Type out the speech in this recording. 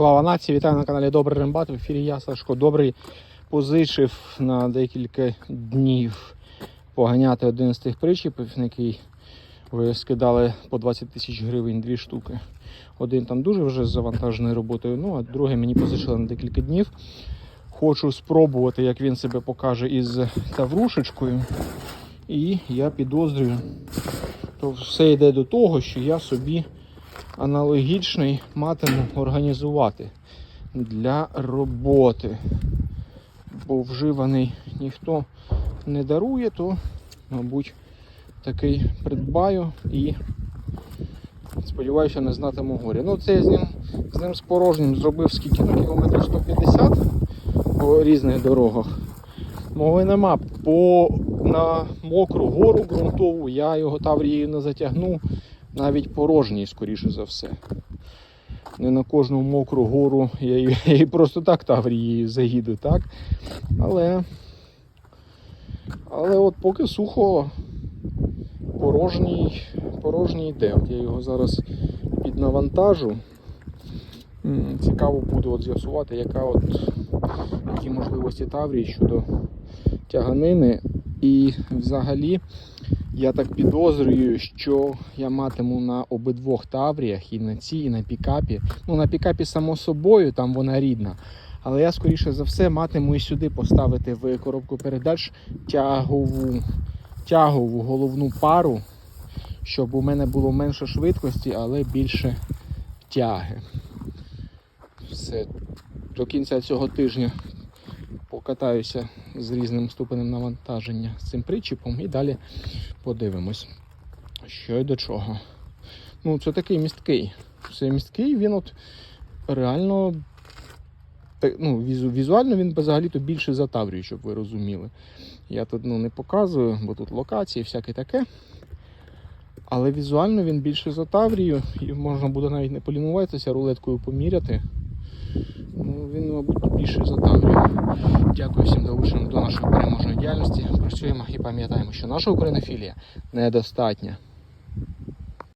Слава нації, вітаю на каналі Добрий Рембат. В ефірі я Сашко Добрий позичив на декілька днів поганяти один з тих причіпів, на який ви скидали по 20 тисяч гривень дві штуки. Один там дуже вже завантажений роботою, ну а другий мені позичили на декілька днів. Хочу спробувати, як він себе покаже із таврушечкою. І я підозрюю, то все йде до того, що я собі аналогічний матиму організувати для роботи. Бо вживаний ніхто не дарує, то, мабуть, такий придбаю і сподіваюся, не знатиму горя. Ну, це я з ним, з ним з порожнім зробив скільки на кілометрів 150 по різних дорогах. Мови нема. По на мокру гору ґрунтову я його таврією не затягну, навіть порожній, скоріше за все. Не на кожну мокру гору я її, просто так таврією заїду, так? Але, але от поки сухо порожній, порожній йде. От я його зараз піднавантажу. Цікаво буде от з'ясувати, яка от, які можливості Таврії щодо тяганини. І взагалі я так підозрюю, що я матиму на обидвох Тавріях, і на цій, і на пікапі. Ну, на пікапі, само собою, там вона рідна. Але я, скоріше за все, матиму і сюди поставити в коробку передач тягову, тягову головну пару, щоб у мене було менше швидкості, але більше тяги. Все. До кінця цього тижня покатаюся з різним ступенем навантаження з цим причіпом і далі подивимось, що і до чого. Ну, це такий місткий. Це місткий, він от реально. Ну, візу- візуально він взагалі-то більше за Таврію, щоб ви розуміли. Я тут ну, не показую, бо тут локації, всяке таке. Але візуально він більше за Таврію, і можна буде навіть не полінуватися, рулеткою поміряти. Ну, він, мабуть, більше за Таврію. Дякую всім долученим до нашої переможної діяльності. Працюємо і пам'ятаємо, що наша українофілія недостатня.